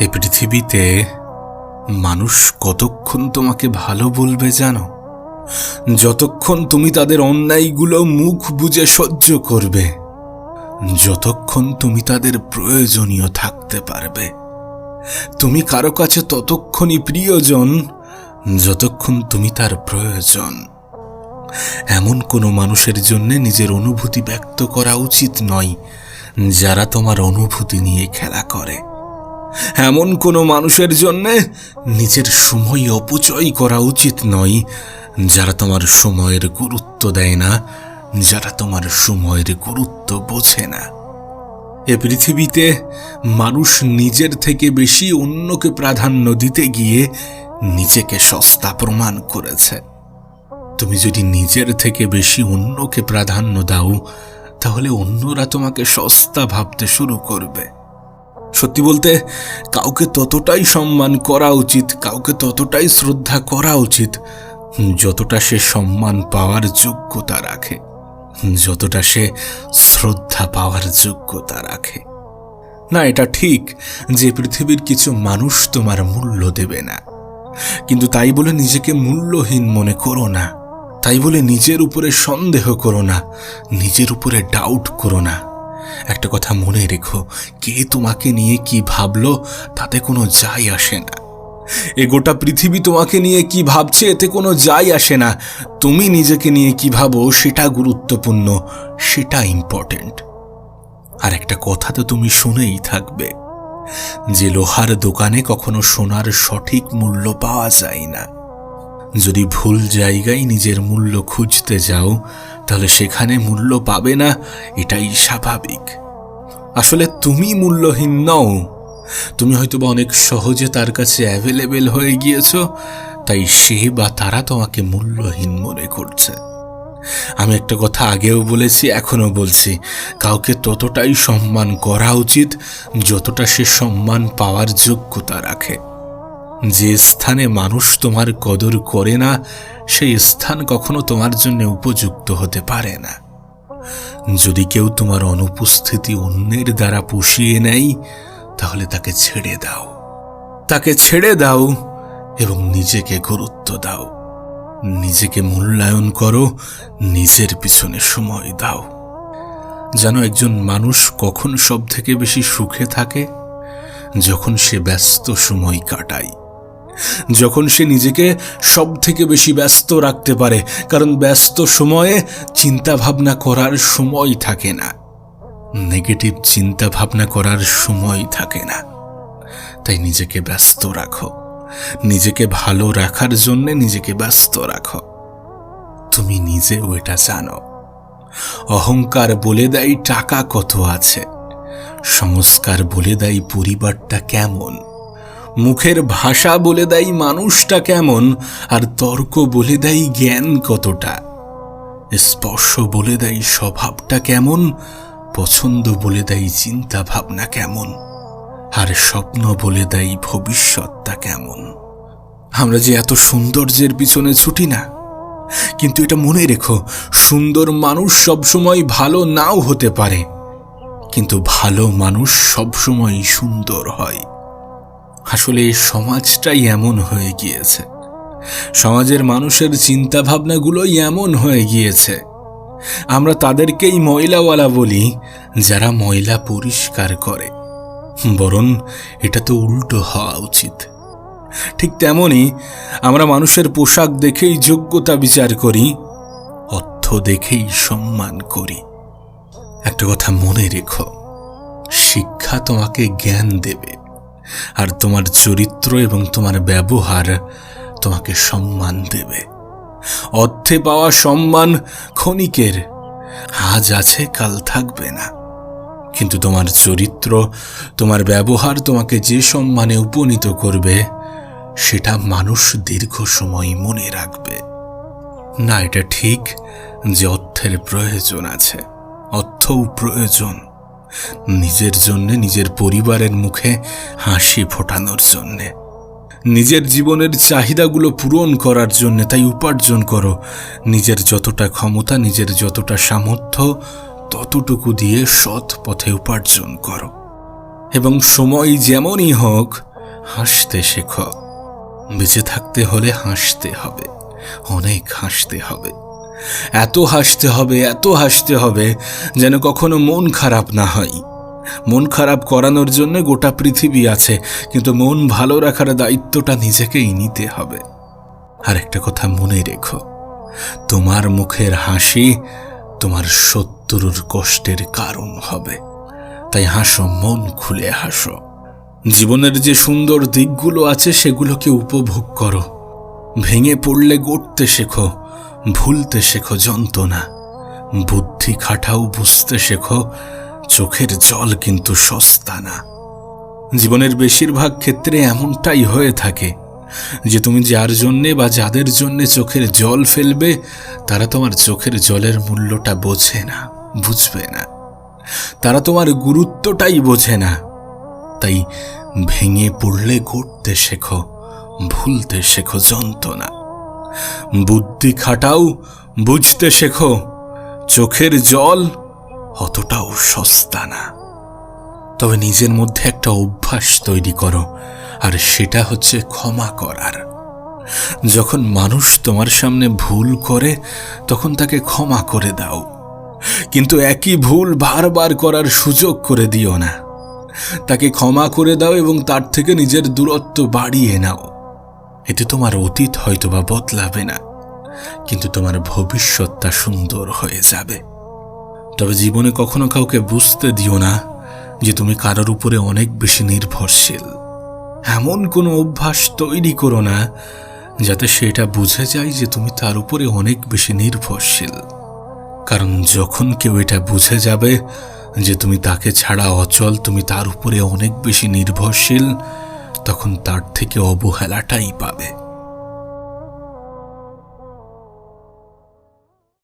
এ পৃথিবীতে মানুষ কতক্ষণ তোমাকে ভালো বলবে জানো? যতক্ষণ তুমি তাদের অন্যায়গুলো মুখ বুজে সহ্য করবে, যতক্ষণ তুমি তাদের প্রয়োজনীয় থাকতে পারবে। তুমি কারও কাছে ততক্ষণই প্রিয়জন, যতক্ষণ তুমি তার প্রয়োজন। এমন কোনো মানুষের জন্য নিজের অনুভূতি ব্যক্ত করা উচিত নয়, যারা তোমার অনুভূতি নিয়ে খেলা করে। এমন কোনো মানুষের জন্য নিজের সময় অপচয় করা উচিত নয়, যারা তোমার সময়ের গুরুত্ব দেয় না, যারা তোমার সময়ের গুরুত্ব বোঝে না। এ পৃথিবীতে মানুষ নিজের থেকে বেশি অন্যকে প্রাধান্য দিতে গিয়ে নিজেকে সস্তা প্রমাণ করেছে। তুমি যদি নিজের থেকে বেশি অন্যকে প্রাধান্য দাও, তাহলে অন্যরা তোমাকে সস্তা ভাবতে শুরু করবে। সত্যি বলতে, কাউকে ততটাই সম্মান করা উচিত, কাউকে ততটাই শ্রদ্ধা করা উচিত, যতটা সে সম্মান পাওয়ার যোগ্যতা রাখে, যতটা সে শ্রদ্ধা পাওয়ার যোগ্যতা রাখে। না, এটা ঠিক যে পৃথিবীর কিছু মানুষ তোমার মূল্য দেবে না। কিন্তু তাই বলে নিজেকে মূল্যহীন মনে করো না। তাই বলে নিজের উপরে সন্দেহ করো না, নিজের উপরে ডাউট করো না। একটা কথা মনে রেখো, কে তোমাকে নিয়ে কি ভাবলো তাতে কোনো যাই আসে না। এ গোটা পৃথিবী তোমাকে নিয়ে কি ভাবছে এতে কোনো যাই আসে না। তুমি নিজেকে নিয়ে কি ভাবো সেটা গুরুত্বপূর্ণ, সেটা ইম্পর্টেন্ট আর একটা কথা তো তুমি শুনেই থাকবে, যে লোহার দোকানে কখনো সোনার সঠিক মূল্য পাওয়া যায় না। যদি ভুল জায়গায় নিজের মূল্য খুঁজতে যাও, তাহলে সেখানে মূল্য পাবে না, এটাই স্বাভাবিক। আসলে তুমি মূল্যহীন নও। তুমি হয়তো বা অনেক সহজে তার কাছে অ্যাভেলেবেল হয়ে গিয়েছ, তাই সে বা তারা তোমাকে মূল্যহীন মনে করছে। আমি একটা কথা আগেও বলেছি এখনও বলছি। কাউকে ততটাই সম্মান করা উচিত, যতটা সে সম্মান পাওয়ার যোগ্যতা রাখে। যে স্থানে মানুষ তোমার কদর করে না, সেই স্থান কখনো তোমার জন্য উপযুক্ত হতে পারে না। যদি কেউ তোমার অনুপস্থিতি অন্যের দ্বারা পুষিয়ে নেয়, তাহলে তাকে ছেড়ে দাও। তাকে ছেড়ে দাও এবং নিজেকে গুরুত্ব দাও। নিজেকে মূল্যায়ন করো, নিজের পিছনে সময় দাও। যেন একজন মানুষ কখন সব থেকে বেশি সুখে থাকে? যখন সে ব্যস্ত সময় কাটায়। যখন সে নিজেকে সব থেকে বেশি ব্যস্ত রাখতে পারে, কারণ ব্যস্ত সময়ে চিন্তা ভাবনা করার সময় থাকে না। নেগেটিভ চিন্তা ভাবনা করার সময় থাকে না। তাই নিজেকে ব্যস্ত রাখো। নিজেকে ভালো রাখার জন্য নিজেকে ব্যস্ত রাখো। তুমি নিজেও এটা জানো। অহংকার বলে দেয় টাকা কত আছে। সংস্কার বলে দেয় পরিবারটা কেমন। মুখের ভাষা বলে দেয় মানুষটা কেমন, আর তর্ক বলে দেয় জ্ঞান কতটা। স্পর্শ বলে দেয় স্বভাবটা কেমন, পছন্দ বলে দেয় চিন্তা ভাবনা কেমন, আর স্বপ্ন বলে দেয় ভবিষ্যৎটা কেমন। আমরা যে এত সৌন্দর্যের পিছনে ছুটি না, কিন্তু এটা মনে রেখো, সুন্দর মানুষ সবসময় ভালো নাও হতে পারে, কিন্তু ভালো মানুষ সবসময় সুন্দর হয়। আসলে এই সমাজটাই এমন হয়ে গিয়েছে। সমাজের মানুষের চিন্তা ভাবনাগুলোই এমন হয়ে গিয়েছে। আমরা তাদেরকেই ময়লাওয়ালা বলি, যারা ময়লা পরিষ্কার করে। বরং এটা তো উল্টো হওয়া উচিত। ঠিক তেমনই আমরা মানুষের পোশাক দেখেই যোগ্যতা বিচার করি, অর্থ দেখেই সম্মান করি। একটা কথা মনে রেখো, শিক্ষা তোমাকে জ্ঞান দেবে। আর তোমার চরিত্র এবং তোমার ব্যবহার তোমাকে সম্মান দেবে। অর্থে পাওয়া সম্মান ক্ষণিকের, আজ আছে, কাল থাকবে না। কিন্তু তোমার চরিত্র, তোমার ব্যবহার তোমাকে যে সম্মানে উপনীত করবে, সেটা মানুষ দীর্ঘ সময় মনে রাখবে। না, এটা ঠিক যে অর্থের প্রয়োজন আছে, অর্থও প্রয়োজন। নিজের জন্যে, নিজের পরিবারের মুখে হাসি ফোটানোর জন্যে। নিজের জীবনের চাহিদাগুলো পূরণ করার জন্য তাই উপার্জন করো। নিজের যতটা ক্ষমতা, নিজের যতটা সামর্থ্য, ততটুকু দিয়ে সৎ পথে উপার্জন করো। এবং সময় যেমনই হোক, হাসতে শেখো। বেঁচে থাকতে হলে হাসতে হবে, অনেক হাসতে হবে। এত হাসতে হবে, এত হাসতে হবে যেন কখনো মন খারাপ না হয়। মন খারাপ করানোর জন্য গোটা পৃথিবী আছে, কিন্তু মন ভালো রাখার দায়িত্বটা নিজেকেই নিতে হবে। আর একটা কথা মনে রেখো, তোমার মুখের হাসি তোমার শত্রুর কষ্টের কারণ হবে। তাই হাসো, মন খুলে হাসো। জীবনের যে সুন্দর দিকগুলো আছে সেগুলোকে উপভোগ করো। ভেঙে পড়লে গড়তে শেখো। ভুলতে শেখো যন্ত্রণা। বুদ্ধি খাটাও বুঝতে শেখো, চোখের জল কিন্তু সস্তা না। জীবনের বেশিরভাগ ক্ষেত্রে এমনটাই হয়ে থাকে যে তুমি যার জন্যে বা যাদের জন্যে চোখের জল ফেলবে, তারা তোমার চোখের জলের মূল্যটা বোঝে না, বুঝবে না। তারা তোমার গুরুত্বটাই বোঝে না। তাই ভেঙে পড়লে গড়তে শেখো, ভুলতে শেখো যন্ত্রণা। বুদ্ধি খাটাও, বুঝতে শেখো, চোখের জল অতটাও সস্তা না। তবে নিজের মধ্যে একটা অভ্যাস তৈরি করো, আর সেটা হচ্ছে ক্ষমা করার। যখন মানুষ তোমার সামনে ভুল করে, তখন তাকে ক্ষমা করে দাও। কিন্তু একই ভুল বারবার করার সুযোগ করে দিও না। তাকে ক্ষমা করে দাও এবং তার থেকে নিজের দূরত্ব বাড়িয়ে নাও। এতে তোমার অতীত হয়তোবা বদলাবে না, কিন্তু তোমার ভবিষ্যৎটা সুন্দর হয়ে যাবে। তবে জীবনে কখনো কাউকে বুঝতে দিও না যে তুমি কারোর উপরে অনেক বেশি নির্ভরশীল। এমন কোনো অভ্যাস তৈরি করো না যাতে সেটা বুঝে যায় যে তুমি তার উপরে অনেক বেশি নির্ভরশীল। কারণ যখন কেউ এটা বুঝে যাবে যে তুমি তাকে ছাড়া অচল, তুমি তার উপরে অনেক বেশি নির্ভরশীল তখন তার থেকে অবহেলাটাই পাবে।